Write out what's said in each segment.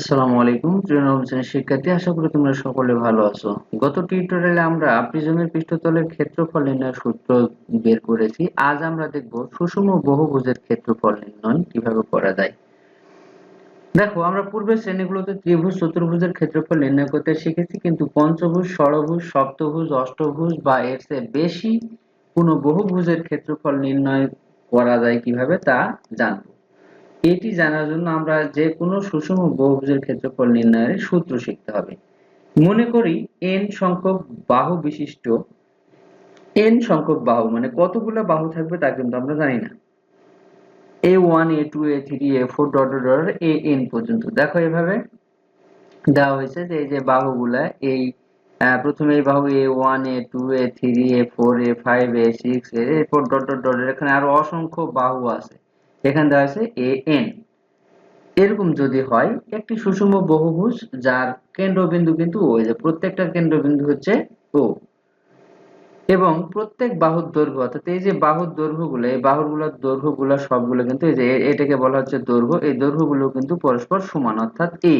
আসসালামু আলাইকুম শিক্ষার্থী, আশা করি তোমরা সকলে ভালো আছো। গত টিউটোরিয়ালে আমরা প্রিজমের পৃষ্ঠতলের ক্ষেত্রফল সূত্র বের করেছি। আজ আমরা দেখব সুষম বহুভুজের ক্ষেত্রফল নির্ণয় কীভাবে করা যায়। দেখো, আমরা পূর্বের শ্রেণীগুলোতে ত্রিভুজ, চতুর্ভুজের ক্ষেত্রফল নির্ণয় করতে শিখেছি, কিন্তু পঞ্চভুজ, ষড়ভুজ, সপ্তভুজ, অষ্টভুজ বা এর চেয়ে বেশি কোনো বহুভুজের ক্ষেত্রফল নির্ণয় করা যায় কীভাবে তা জানব। এটি জানার জন্য আমরা যে কোনো সুষম বহুভুজের ক্ষেত্রফল নির্ণয়ের সূত্র শিখতে হবে। মনে করি n সংখ্যক বাহু বিশিষ্ট। n সংখ্যক বাহু মানে কতগুলো বাহু থাকবে তা কিন্তু আমরা জানি না। A one A two A three A four dot dot A N পর্যন্ত। দেখো এভাবে দেওয়া হয়েছে যে এই যে বাহুগুলা, এই প্রথমে এই বাহু A one A two A three A four A five A six A four dot dot dot এখানে আরও অসংখ্য বাহু আছে। এখানে দেওয়া আছে এ এন এরকম যদি হয়, একটি সুষম বহুভুজ যার কেন্দ্রবিন্দু কিন্তু ও যে প্রত্যেকটা কেন্দ্রবিন্দু হচ্ছে ও এবং প্রত্যেক বাহুর দৈর্ঘ্য, অর্থাৎ এই যে বাহুর দৈর্ঘ্যগুলো, এই বাহুগুলোর দৈর্ঘ্যগুলো সবগুলো কিন্তু এই যে এটাকে বলা হচ্ছে দৈর্ঘ্য, এই দৈর্ঘ্যগুলো কিন্তু পরস্পর সমান, অর্থাৎ এ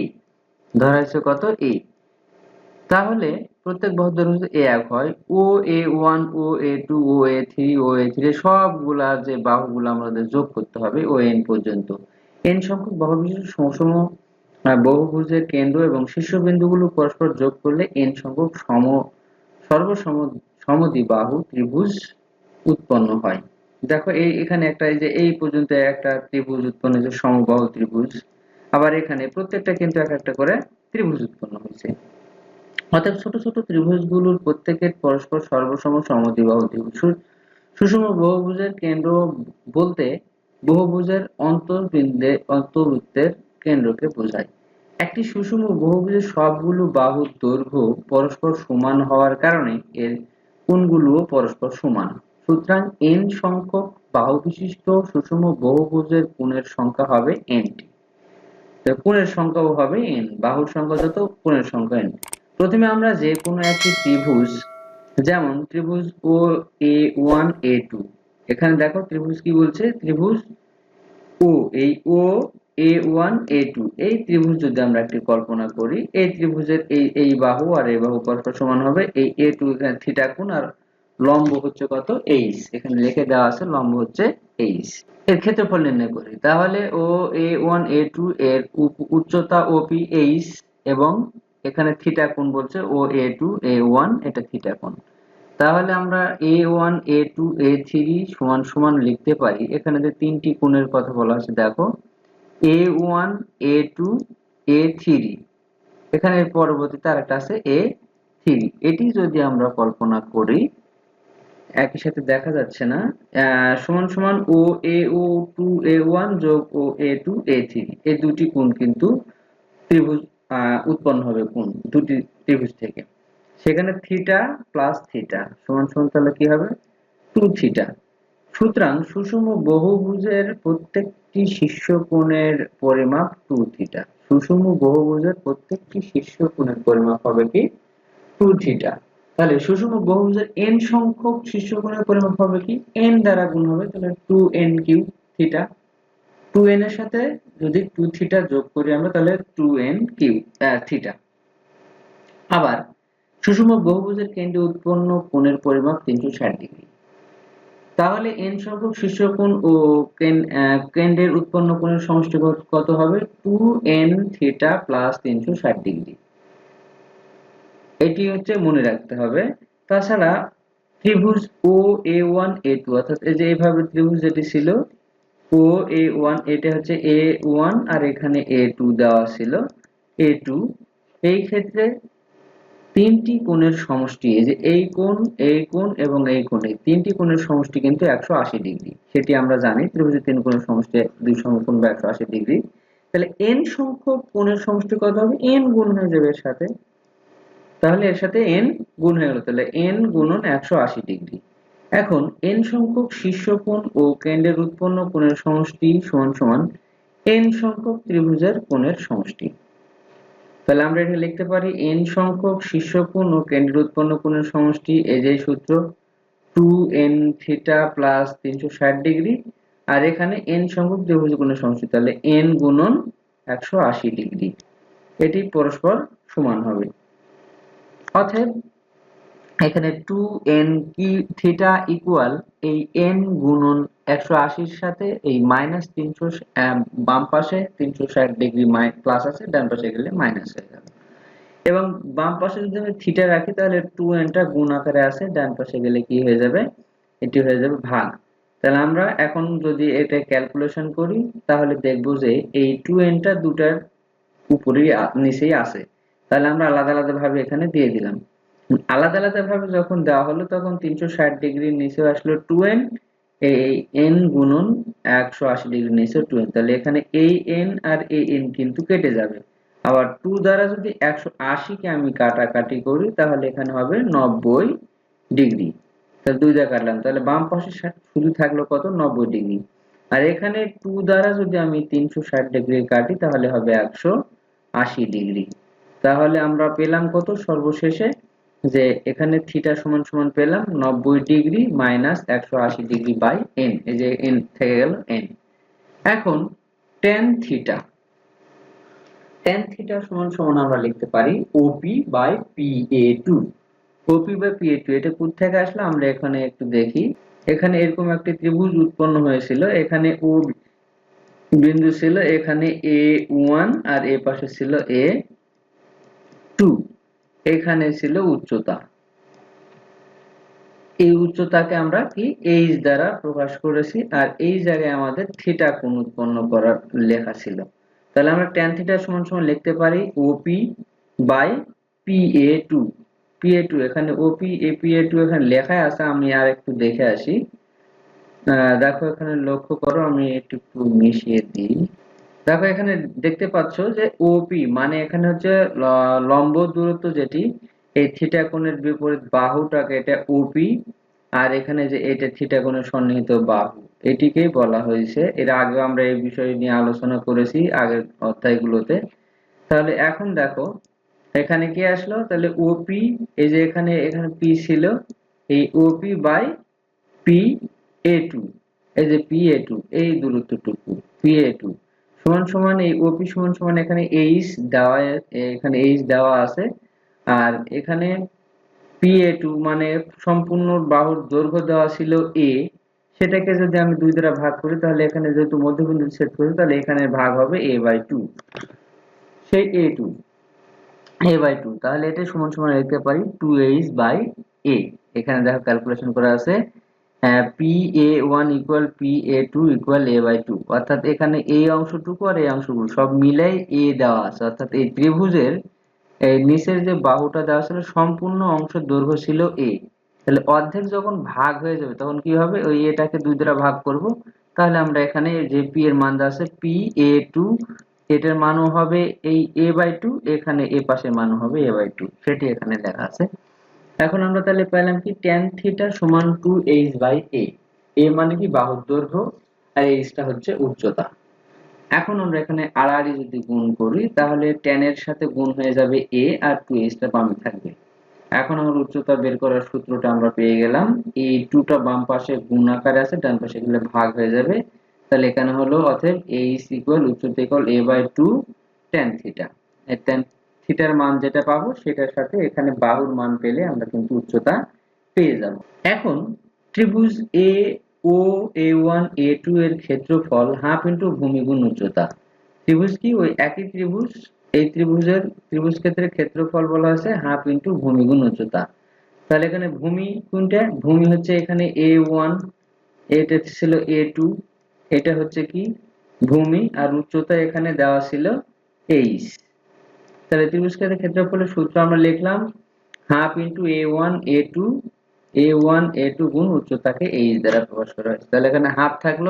ধরা হচ্ছে কত এ তাহলে প্রত্যেক বাহুর দৈর্ঘ্য এ এক হয়। O, A one, O, A two, O, A three, O, A three সবগুলা যে বাহুগুলো আমাদের যোগ করতে হবে ও এন পর্যন্ত। এন সংখ্যক বাহু বিশিষ্ট সমসম বহুভুজের কেন্দ্র এবং শীর্ষবিন্দুগুলো পরস্পর যোগ করলে এন সংখ্যক সম, সর্বসম সমদ্বিবাহু ত্রিভুজ উৎপন্ন হয়। দেখো এই, এখানে একটা এই যে এই পর্যন্ত একটা ত্রিভুজ উৎপন্ন হয়েছে, সমবাহু ত্রিভুজ। আবার এখানে প্রত্যেকটা কিন্তু এক একটা করে ত্রিভুজ উৎপন্ন হয়েছে। অর্থাৎ ছোট ছোট ত্রিভুজগুলোর প্রত্যেকের পরস্পর সর্বসম সমদ্বিবাহু ত্রিভুজ সুষম বহুভুজের কেন্দ্র বলতে বহুভুজের অন্তর্বিন্দে অন্তর্বৃত্তের কেন্দ্রকে বোঝায়। একটি সুষম বহুভুজের সবগুলো বাহুর দৈর্ঘ্য পরস্পর সমান হওয়ার কারণে এর কোণগুলোও পরস্পর সমান। সুতরাং n সংখ্যক বাহু বিশিষ্ট সুষম বহুভুজের কোণের সংখ্যা হবে nটি কোণের সংখ্যাও হবে n, বাহুর সংখ্যা যত, কোণের সংখ্যা n প্রথমে আমরা যে কোনো একটি ত্রিভুজ, যেমন ত্রিভুজ ও এ ওয়ান, এ টু। এখানে দেখো ত্রিভুজ কি বলছে? ত্রিভুজ ও, এই ও, এ ওয়ান, এ টু। এই ত্রিভুজ যদি আমরা একটি কল্পনা করি, এই ত্রিভুজের এই এই বাহু আর এই বাহু পরস্পর সমান হবে। এই এ টু এখানে থিটা কোণ আর লম্ব হচ্ছে কত? এইচ। এখানে লিখে দেওয়া আছে লম্ব হচ্ছে এইচ। এর ক্ষেত্রফল নির্ণয় করি। তাহলে ও, এ ওয়ান, এ টু এর উচ্চতা ওপি এইচ এবং এখানে থিটা কোণ বলছে O A two A one এটা থিটা কোণ। তাহলে আমরা A one A two A three সমান সমান লিখতে পারি। এখানে যে তিনটি কোণের কথা বলা আছে, দেখো। A one A two A three এখানে পরবর্তীতে আরেকটা আছে এ থ্রি এটি যদি আমরা কল্পনা করি, একই সাথে দেখা যাচ্ছে না সমান সমান ও এ ও টু এ ওয়ান যোগ ও এ টু এ থ্রি এই দুটি কোণ কিন্তু ত্রিভুজ উৎপন্ন হবে কোণ দুটি ত্রিভুজ থেকে। সেখানে থিটা প্লাস থিটা সমান সমান তাহলে কি হবে? টু থিটা সুতরাং সুষম বহুভুজের প্রত্যেকটি শীর্ষ কোণের পরিমাপ টু থিটা সুষম বহুভুজের প্রত্যেকটি শীর্ষ কোণের পরিমাপ হবে কি? টু থিটা তাহলে সুষম বহুভুজের n সংখ্যক শীর্ষ কোণের পরিমাপ হবে কি? n দ্বারা গুণ হবে, তাহলে two N Q theta two N এর সাথে যদি টু থিটা যোগ করি আমরা তাহলে টু এন কিউ থিটা আবার, সুষম বহুভুজের কেন্দ্রে উৎপন্ন কোণের পরিমাপ তিনশো ষাট ডিগ্রি। তাহলে এন সংখ্যক শীর্ষ কোণ ও কেন্দ্রের উৎপন্ন কোণের সমষ্টি কত হবে? টু এন থিটা প্লাস তিনশো ষাট ডিগ্রি। এটি হচ্ছে মনে রাখতে হবে। তাছাড়া ত্রিভুজ ও এ ওয়ান এ টু অর্থাৎ এই যে এইভাবে ত্রিভুজ যেটি ছিল ও এ ওয়ান এটা হচ্ছে এ ওয়ান আর এখানে এ টু দেওয়া ছিল। এ টু এই ক্ষেত্রে তিনটি কোণের সমষ্টি, এই যে এই কোণ এই কোণ এবং এই কোণ, এই তিনটি কোণের সমষ্টি কিন্তু একশো আশি ডিগ্রি। সেটি আমরা জানি, ত্রিভুজের তিন কোণের সমষ্টি, দুই সমকোণ বা একশো আশি ডিগ্রি। তাহলে এন সংখ্যক কোণের সমষ্টি কত হবে? এন গুণ হয়ে যাবে এর সাথে। তাহলে এর সাথে এন গুণ হয়ে গেল। তাহলে এন গুণন একশো আশি ডিগ্রি। এখন এন সংখ্যক শীর্ষ কোণ ও কেন্দ্রের উৎপন্ন কোণের সমষ্টি সমান সমান এন সংখ্যক ত্রিভুজের কোণের সমষ্টি। তাহলে আমরা এটা লিখতে পারি এন সংখ্যক শীর্ষ কোণ ও কেন্দ্রের উৎপন্ন কোণের সমষ্টি, এই যে সূত্র টু এন থিটা প্লাস তিনশো ষাট ডিগ্রি, আর এখানে এন সংখ্যক ত্রিভুজ কোণের সমষ্টি, তাহলে এন গুণন একশো আশি ডিগ্রি। এটি পরস্পর সমান হবে। অতএব এখানে টু এন কি থিটা ইকুয়াল এই এন গুণন একশো আশির সাথে এই মাইনাস তিনশো বাম পাশে তিনশো ষাট ডিগ্রি প্লাস আছে, ডান পাশে গেলে মাইনাস হয়ে যাবে। এবং বাম পাশে যদি আমি থিটা রাখি, তাহলে টু এনটা গুণ আকারে আছে, ডান পাশে গেলে কি হয়ে যাবে? এটি হয়ে যাবে ভাগ। তাহলে আমরা এখন যদি এটা ক্যালকুলেশন করি, তাহলে দেখব যে এই টু এনটা দুটার উপরেই নিচেই আছে। তাহলে আমরা আলাদা আলাদা ভাবে এখানে দিয়ে দিলাম। আলাদা আলাদা ভাবে যখন দেওয়া হলো, তখন তিনশো ষাট ডিগ্রির নিচেও আসলো টু এন, এই এন গুণন একশো আশি ডিগ্রি নিচে টু এন। তাহলে এখানে এই এন আর এই এন কিন্তু কেটে যাবে। আবার টু দ্বারা যদি একশো আশিকে আমি কাটাকাটি করি, তাহলে এখানে হবে নব্বই ডিগ্রি। তাহলে দুই দ্বারা কাটলাম। তাহলে বাম পাশে শুধু থাকল কত? নব্বই ডিগ্রি। আর এখানে টু দ্বারা যদি আমি তিনশো ষাট ডিগ্রি কাটি, তাহলে হবে একশো আশি ডিগ্রি। তাহলে আমরা পেলাম কত? সর্বশেষে যে এখানে থিটা সমান সমান পেলাম নব্বই ডিগ্রি মাইনাস একশো আশি ডিগ্রি বাই এন এই যে এন থেকে গেল এন এখন টেন থিটা টেন থিটা সমান সমান আমরা লিখতে পারি OP by P A two OP by P A two এটা কোথা থেকে আসলো? আমরা এখানে একটু দেখি। এখানে এরকম একটি ত্রিভুজ উৎপন্ন হয়েছিল। এখানে ও বিন্দু ছিল এখানে এ ওয়ান আর এ পাশে ছিল এ টু এখানে ছিল উচ্চতা। এই উচ্চতাকে আমরা কি? এইচ দ্বারা প্রকাশ করেছি আর এই জায়গায় আমাদের থিটা কোণ উৎপন্ন করার লেখা ছিল। তাহলে আমরা ট্যান থিটা সমান সমান লিখতে পারি OP by P A two P A two এখানে OP A P A two এখানে লেখায় আছে, আমি আর একটু দেখে আসি। দেখো এখানে লক্ষ্য করো, আমি একটু মিশিয়ে দিই। দেখো, এখানে দেখতে পাচ্ছ যে ওপি মানে এখানে হচ্ছে লম্ব দূরত্ব যেটি, এই থিটা কোণের বিপরীত বাহুটাকে এটা ওপি আর এখানে যে এটা থিটা কোণের সন্নিহিত বাহু, এটিকেই বলা হয়েছে। এর আগে আমরা এই বিষয় নিয়ে আলোচনা করেছি আগের অধ্যায়গুলোতে। তাহলে এখন দেখো, এখানে কি আসলো? তাহলে ওপি এই যে এখানে এখানে পি ছিল, এই OP by P A two এই যে পি এ টু এই দূরত্বটুকু পি এ টু সমান সমান এই ওপি সমান সমান এখানে এইচ দেওয়া, এখানে এইচ দেওয়া আছে। আর এখানে পি এ টু মানে সম্পূর্ণ বাহুর দৈর্ঘ্য দেওয়া ছিল এ সেটাকে যদি আমি দুই দ্বারা ভাগ করি, তাহলে এখানে যেহেতু মধ্যবিন্দু সেট করি, তাহলে এখানে ভাগ হবে এ বাই টু সেই A two A by two তাহলে এটা সমান সমান লিখতে পারি টু এইচ বাই এ এখানে দেখো ক্যালকুলেশন করা আছে। P A one equal P A two equal A by two অর্থাৎ এখানে এই অংশটুকু আর এই অংশগুলো সব মিলাই এ দেওয়া আছে। অর্থাৎ এই ত্রিভুজের এই নিচের যে বাহুটা দেওয়া ছিল, সম্পূর্ণ অংশের দৈর্ঘ্য ছিল এ তাহলে অর্ধেক যখন ভাগ হয়ে যাবে, তখন কি হবে? ওই এটাকে দুই দ্বারা ভাগ করব। তাহলে আমরা এখানে যে পি এর মান দেওয়া আছে পি এ টু এটার মানও হবে এই এ বাই টু এখানে এ পাশে মানও হবে এ বাই টু সেটি এখানে লেখা আছে। এখন আমরা তাহলে পেলাম কি ট্যান থিটা সমান two H by A A মানে কি বাহুর দৈর্ঘ্য, আর এইচটা হচ্ছে উচ্চতা। এখন আমরা এখানে আড়াআড়ি যদি গুণ করি, তাহলে ট্যান এর সাথে গুণ হয়ে যাবে এ আর টু এইচটা বামে থাকবে। এখন আমার উচ্চতা বের করার সূত্রটা আমরা পেয়ে গেলাম। এই টুটা বাম পাশে গুণ আকারে আছে, ডান পাশে গেলে ভাগ হয়ে যাবে। তাহলে এখানে হলো অতএব ইকুয়াল উচ্চতা equal A by two theta tan থিটার মান যেটা পাবো, সেটার সাথে এখানে বাহুর মান পেলে আমরা কিন্তু উচ্চতা পেয়ে যাব। এখন ত্রিভুজ এ ও এ ওয়ান এ টু এর ক্ষেত্রফল হাফ ইন্টু ভূমিগুণ উচ্চতা। ত্রিভুজ কি? ওই একই ত্রিভুজ। এই ত্রিভুজের, ত্রিভুজ ক্ষেত্রের ক্ষেত্রফল বলা হয়েছে হাফ ইন্টু ভূমিগুণ উচ্চতা। তাহলে এখানে ভূমি কোনটা? ভূমি হচ্ছে এখানে এ ওয়ান এটা ছিল এ টু এটা হচ্ছে কি? ভূমি, আর উচ্চতা এখানে দেওয়া ছিল এইচ তাহলে ত্রিভুজ ক্ষেত্রের ক্ষেত্রফলের সূত্র আমরা লিখলাম half into A one, A two, A one, A two গুণ উচ্চতাকে এইচ দ্বারা প্রকাশ করা হয়েছে। তাহলে এখানে হাফ থাকল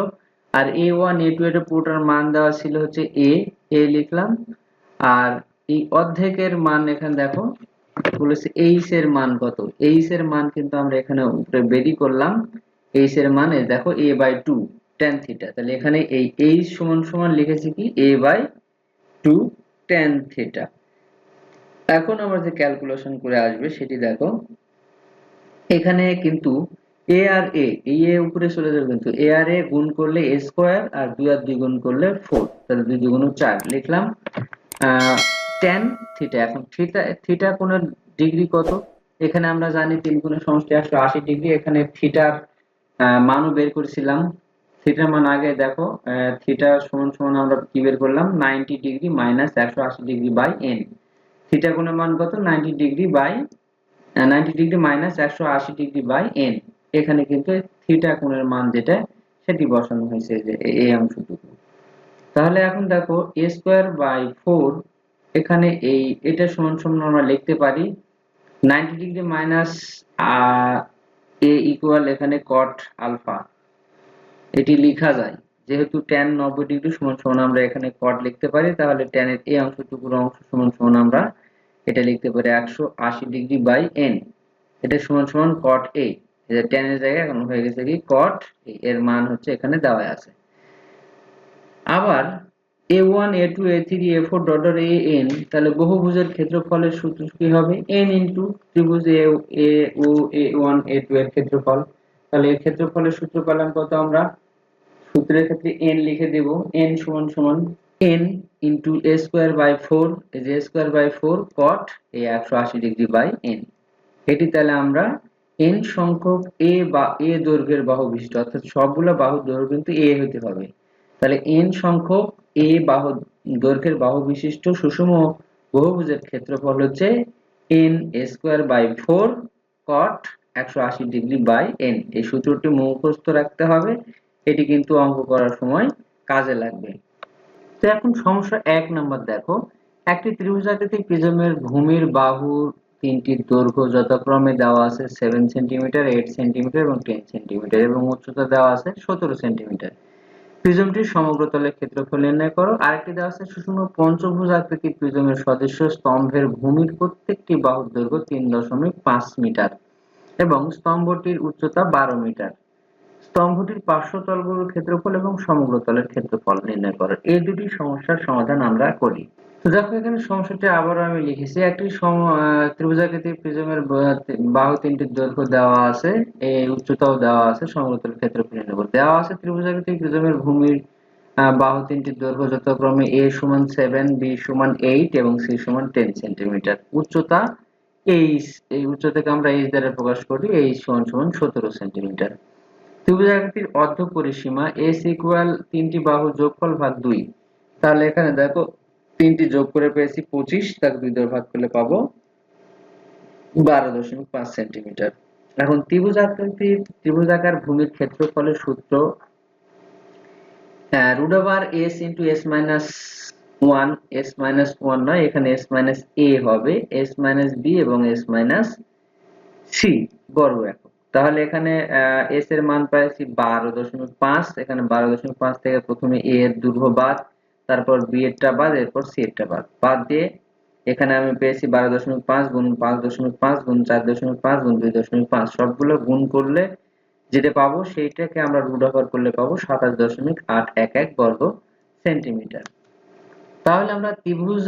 আর এ ওয়ান, এ টু এটা পুরোটার মান দেওয়া ছিল হচ্ছে এ এ লিখলাম। আর এই অর্ধেকের মান এখানে দেখো বলেছে এইচ এর মান কত? এইচ এর মান কিন্তু আমরা এখানে উপরে বেরি করলাম। এইচ এর মান দেখো A by two tan theta তাহলে এখানে এই এইচ সমান সমান লিখেছি কি? A by two tan theta এখন আমরা যে ক্যালকুলেশন করে আসবে, সেটি দেখো। এখানে কিন্তু এ আর এ এই এ উপরে চলে যাবে কিন্তু এ আর এ গুণ করলে এ স্কোয়ার আর দুই আর দুই গুণ করলে ফোর তাহলে দুই দুগুণ চার লিখলাম টেন থিটা এখন থিটা থিটা কোণের ডিগ্রি কত? এখানে আমরা জানি তিন কোণের সমষ্টি একশো আশি ডিগ্রি এখানে থিটার মানও বের করেছিলাম। থিটার মান আগে দেখো থিটা সমান সমান আমরা কি বের করলাম? নাইনটি ডিগ্রি মাইনাস একশো আশি ডিগ্রি বাই এন থিটা কোণের মান কত? Ninety degree by ninety degree minus একশো আশি ডিগ্রি বাই এন এখানে কিন্তু থিটা কোণের মান যেটা, সেটি বসানো হয়েছে যে এই অংশটুকু। তাহলে এখন দেখো এ স্কোয়ার বাই ফোর এখানে এই, এটা সমান সমান আমরা লিখতে পারি ninety degree minus A equal এখানে কট আলফা এটি লেখা যায়। যেহেতু ট্যান নব্বই ডিগ্রি সমান সমান আমরা এখানে কট লিখতে পারি, তাহলে ট্যানের এই অংশটুকুর অংশ সমান সমান আমরা এটা লিখতে পারি একশো আশি ডিগ্রি বাই এন এটা সমান সমান কট এ ট্যানের জায়গায় এখন হয়ে গেছে কি? কট এর মান হচ্ছে এখানে দেওয়া আছে। আবার A one A two A three A four dot dot N তাহলে বহুভুজের ক্ষেত্রফলের সূত্র কি হবে? এন ইন্টু ত্রিভুজ এ ও এ ওয়ানের ক্ষেত্রফল। তাহলে এর ক্ষেত্রফলের সূত্র পেলাম কত আমরা? সূত্রের ক্ষেত্রে এন লিখে দেব এন সমান সমান N into A square by four এই যে স্কোয়ার বাই ফোর কট এই একশো আশি ডিগ্রি বাই এন এটি তাহলে আমরা এন সংখ্যক এ বা এ দৈর্ঘ্যের বাহু বিশিষ্ট অর্থাৎ সবগুলো বাহুর দৈর্ঘ্য কিন্তু এ হতে হবে। তাহলে এন সংখ্যক এ বাহু, দৈর্ঘ্যের বাহু বিশিষ্ট সুষম বহুভুজের ক্ষেত্রফল হচ্ছে N square by four cot একশো আশি ডিগ্রি বাই এন এই সূত্রটি মুখস্থ রাখতে হবে। এটি কিন্তু অঙ্ক করার সময় কাজে লাগবে। তো এখন সমস্যা এক নম্বর দেখো। একটি ত্রিভুজাকৃতিক প্রিজমের ভূমির বাহুর তিনটি দৈর্ঘ্য যথাক্রমে দেওয়া আছে সেভেন সেন্টিমিটার এইট সেন্টিমিটার এবং টেন সেন্টিমিটার এবং উচ্চতা দেওয়া আছে সতেরো সেন্টিমিটার প্রিজমটির সমগ্র তলের ক্ষেত্রফল নির্ণয় করো। আরেকটি দেওয়া আছে সুষম পঞ্চভুজ আকৃতির প্রিজমের সদস্য স্তম্ভের ভূমির প্রত্যেকটি বাহুর দৈর্ঘ্য তিন দশমিক পাঁচ মিটার এবং স্তম্ভটির উচ্চতা বারো মিটার। স্তম্ভটির পার্শ্বতলগুলোর ক্ষেত্রফল এবং সমগ্র তলের ক্ষেত্রফল নির্ণয় করো। এই দুটি সমস্যার সমাধান আমরা করি। তো দেখো, এখানে সমস্যাটি আবারও আমি লিখেছি। একটি ত্রিভুজাকৃতির প্রিজমের বাহু তিনটির দৈর্ঘ্য দেওয়া আছে। এই উচ্চতাও দেওয়া আছে। সমগ্রতল ক্ষেত্রফল নির্ণয় দেওয়া আছে। ত্রিভুজাকৃতির প্রিজমের ভূমির বাহু তিনটির দৈর্ঘ্য যথাক্রমে এ সমান সেভেন, বি সমান এইট এবং সি সমান টেন সেন্টিমিটার। উচ্চতা এইচ, এই উচ্চতাকে আমরা এইচ দ্বারা প্রকাশ করি। এইচ সমান সমান সতেরো সেন্টিমিটার। ত্রিভুজাকৃতির অর্ধ পরিসীমা এস ইকুয়াল তিনটি বাহু যোগফল ভাগ দুই। তাহলে এখানে দেখো তিনটি যোগ করে পেয়েছি পঁচিশ, তাকে দুই দ্বারা ভাগ করলে পাবো বারো দশমিক পাঁচ সেন্টিমিটার। এখন ত্রিভুজ ত্রিভুজাকার ভূমির ক্ষেত্রফলের সূত্র root over S into S minus one S minus one নয়, এখানে এস মাইনাস এ হবে এস মাইনাস বি এবং এস মাইনাস সি বর্গ একক তাহলে এখানে এস এর মান পাইছি বারো দশমিক পাঁচ, এখানে বারো দশমিক পাঁচ থেকে প্রথমে এ এর দূর্ঘ বাদ, তারপর বি এরটা বাদ, এরপর সি এরটা বাদ। বাদ দিয়ে এখানে আমি পেয়েছি বারো দশমিক পাঁচ গুণ পাঁচ দশমিক পাঁচ গুণ চার দশমিক পাঁচ গুণ দুই দশমিক পাঁচ। সবগুলো গুণ করলে যেটা পাবো সেইটাকে আমরা রুট ওভার করলে পাবো সাতাশ দশমিক আট এক এক বর্গ সেন্টিমিটার। তাহলে আমরা ত্রিভুজ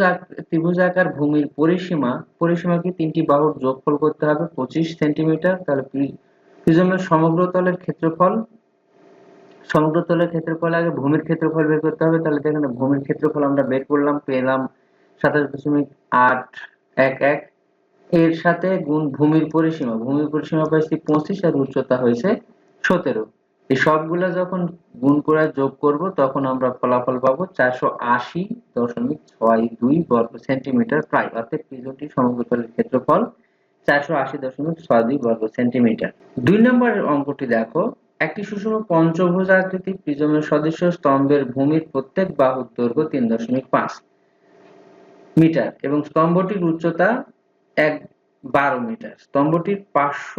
ত্রিভুজাকার ভূমির পরিসীমা, পরিসীমাকে তিনটি বাহুর যোগফল করতে হবে পঁচিশ সেন্টিমিটার, তাহলে প্রিজমের সমগ্র তলের ক্ষেত্রফল, সমগ্র তলের ক্ষেত্রফল আগে ভূমির ক্ষেত্রফল বের করতে হবে। তাহলে দেখেন ভূমির ক্ষেত্রফল আমরা বের করলাম, পেলাম সাতাশ দশমিক আট এক এক। এর সাথে গুণ ভূমির পরিসীমা। ভূমির পরিসীমা পাইছি পঁচিশ আর উচ্চতা হয়েছে সতেরো। এই সবগুলো যখন গুণ করে যোগ করব, তখন আমরা ফলাফল পাবো চারশো আশি দশমিক ছয় দুই বর্গ সেন্টিমিটার প্রায়। অর্থাৎ প্রিজমটি সমগ্রতলের ক্ষেত্রফল চারশো আশি দশমিক ছয় বর্গ সেন্টিমিটার। দুই নম্বরের অঙ্কটি দেখো। একটি সুষম পঞ্চভুজ আকৃতির প্রিজমের সদস্য স্তম্ভের ভূমির প্রত্যেক বাহুর দৈর্ঘ্য তিন দশমিক পাঁচ মিটার এবং স্তম্ভটির উচ্চতা এক বারো মিটার। স্তম্ভটির পার্শ্ব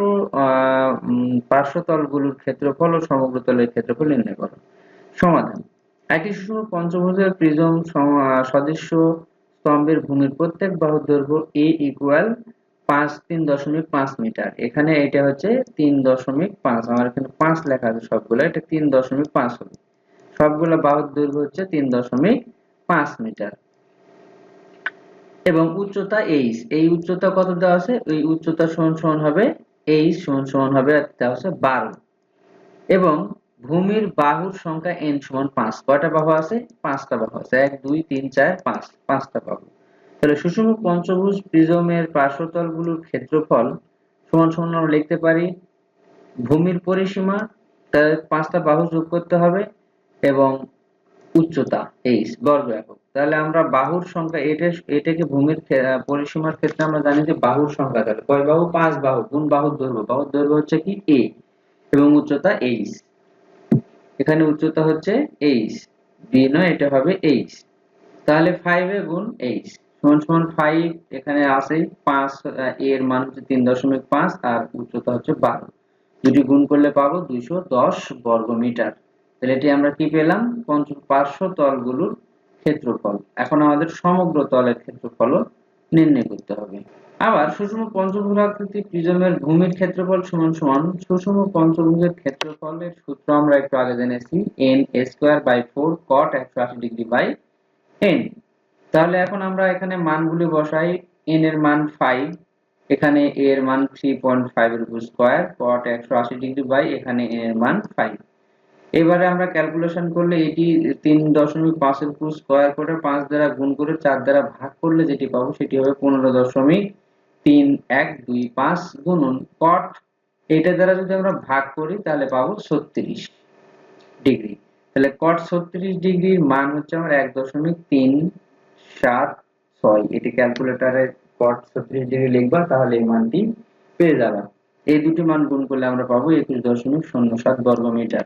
পার্শ্বতলগুলোর ক্ষেত্রফল ও সমগ্র তলের ক্ষেত্রফল নির্ণয় করো। সমাধান। একটি সুষম পঞ্চভুজের প্রিজম সদস্য স্তম্ভের ভূমির প্রত্যেক বাহুর দৈর্ঘ্য এ ইকুয়াল পাঁচ তিন দশমিক পাঁচ মিটার। এখানে এটা হচ্ছে তিন দশমিক পাঁচ। আমার এখানে পাঁচ লেখা আছে সবগুলো, এটা তিন দশমিক পাঁচ হবে। সবগুলো বাহুর দৈর্ঘ্য হচ্ছে তিন দশমিক পাঁচ মিটার। এবং উচ্চতা এইচ। এই উচ্চতা কত দেওয়া আছে? এই উচ্চতা সমান সমান হবে এইচ সমান সমান হবে দেওয়া আছে বারো। এবং ভূমির বাহুর সংখ্যা এন সমান পাঁচ। কয়টা বাহু আছে? পাঁচটা বাহু আছে। এক, দুই, তিন, চার, পাঁচ। পাঁচটা বাহু। তাহলে সুষম পঞ্চভুজ প্রিজমের পার্শ্বতলগুলোর ক্ষেত্রফল সমান সমান আমরা লিখতে পারি ভূমির পরিসীমা, তার পাঁচটা বাহু যোগ করতে হবে এবং উচ্চতা এইচ বর্গ একক। তাহলে আমরা বাহুর সংখ্যা, এটা, এটাকে ভূমির পরিসীমার ক্ষেত্রে আমরা জানি যে বাহুর সংখ্যা, তাহলে কয় বাহু? পাঁচ বাহু কোন বাহুর দৈর্ঘ্য। বাহুর দৈর্ঘ্য হচ্ছে কি? এ এবং উচ্চতা এইচ এখানে উচ্চতা হচ্ছে এইচ বি নয়, এটা হবে এইচ তাহলে ফাইভ এ গুণ এইচ সমান সমান ফাইভ এখানে আছে, পাঁচ এর মান হচ্ছে তিন দশমিক পাঁচ, আর উচ্চতা হচ্ছে বারো। দুটি গুণ করলে পাবো দুইশো দশ বর্গ মিটার তাহলে এটি আমরা কি পেলাম? পঞ্চ পার্শ্ব তলগুলোর ক্ষেত্রফল। এখন আমাদের সমগ্র তলের ক্ষেত্রফল নির্ণয় করতে হবে। আবার সুষম পঞ্চভুজ আকৃতি প্রিজমের ভূমির ক্ষেত্রফল সমান সমান সুষম পঞ্চভুজের ক্ষেত্রফলের সূত্র আমরা একটু আগে জেনেছি N square by four cot একশো আশি ডিগ্রি বাই এন তাহলে এখন আমরা এখানে মানগুলি বসাই। এন এর মান ফাইভ এখানে এ এর মান থ্রি পয়েন্ট ফাইভ এর উপর স্কোয়ার একশো আশি ডিগ্রি বাই এখানে এন এর মান ফাইভ এবারে আমরা ক্যালকুলেশন করলে এটি তিন দশমিক পাঁচের উপর স্কোয়ার করে পাঁচ দ্বারা গুণ করে চার দ্বারা ভাগ করলে যেটি পাবো সেটি হবে পনেরো দশমিক তিন এক দুই পাঁচ গুণন কট এটা দ্বারা যদি আমরা ভাগ করি তাহলে পাবো ছত্রিশ ডিগ্রি তাহলে কট ছত্রিশ ডিগ্রির মান হচ্ছে আমার এক দশমিক তিন সাত, ছয়। এটি ক্যালকুলেটারে কট ছত্রিশ ডিগ্রি লিখবা, তাহলে এই মানটি পেয়ে যাবে। এই দুটি মান গুণ করলে আমরা পাবো একুশ দশমিক শূন্য সাত বর্গ মিটার।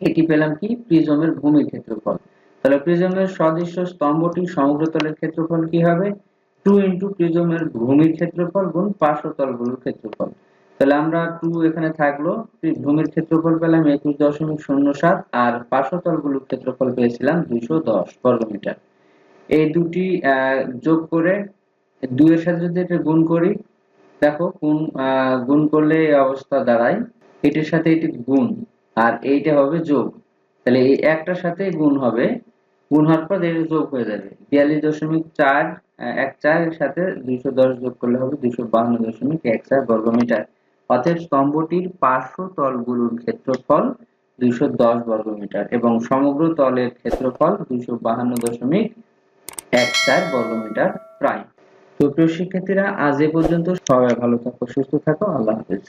এটি পেলাম কি? প্রিজমের ভূমির ক্ষেত্রফল। তাহলে প্রিজমের সদৃশ্য স্তম্ভটি সমগ্র তলের ক্ষেত্রফল কি হবে? টু ইন্টু প্রিজমের ভূমির ক্ষেত্রফল গুণ পার্শ্বতলগুলোর ক্ষেত্রফল। তাহলে আমরা টু এখানে থাকল ভূমির ক্ষেত্রফল পেলাম একুশ দশমিক শূন্য সাত, আর পার্শ্বতলগুলোর ক্ষেত্রফল পেয়েছিলাম দুইশো দশ বর্গ মিটার। এই দুটি যোগ করে দুইয়ের সাথে যদি এটা গুণ করি দেখো আহ, গুণ করলে এই অবস্থা দাঁড়ায়। এটির সাথে এটি গুণ আর এইটা হবে যোগ। তাহলে এই একটার সাথে গুণ হবে। গুণ হওয়ার পর এর যোগ হয়ে যাবে। বিয়াল্লিশ দশমিক চার এক চার এর সাথে দুইশো দশ যোগ করলে হবে দুইশো বাহান্ন দশমিক এক চার বর্গ মিটার অতএব স্তম্ভটির পার্শ্ব তলগুলোর ক্ষেত্রফল দুইশো দশ বর্গ মিটার এবং সমগ্র তলের ক্ষেত্রফল দুইশো বাহান্ন দশমিক এক চার বর্গমিটার প্রায়। তো প্রিয় শিক্ষার্থীরা, আজ এ পর্যন্ত। সবাই ভালো থাকো, সুস্থ থাকো, আল্লাহ হাফেজ।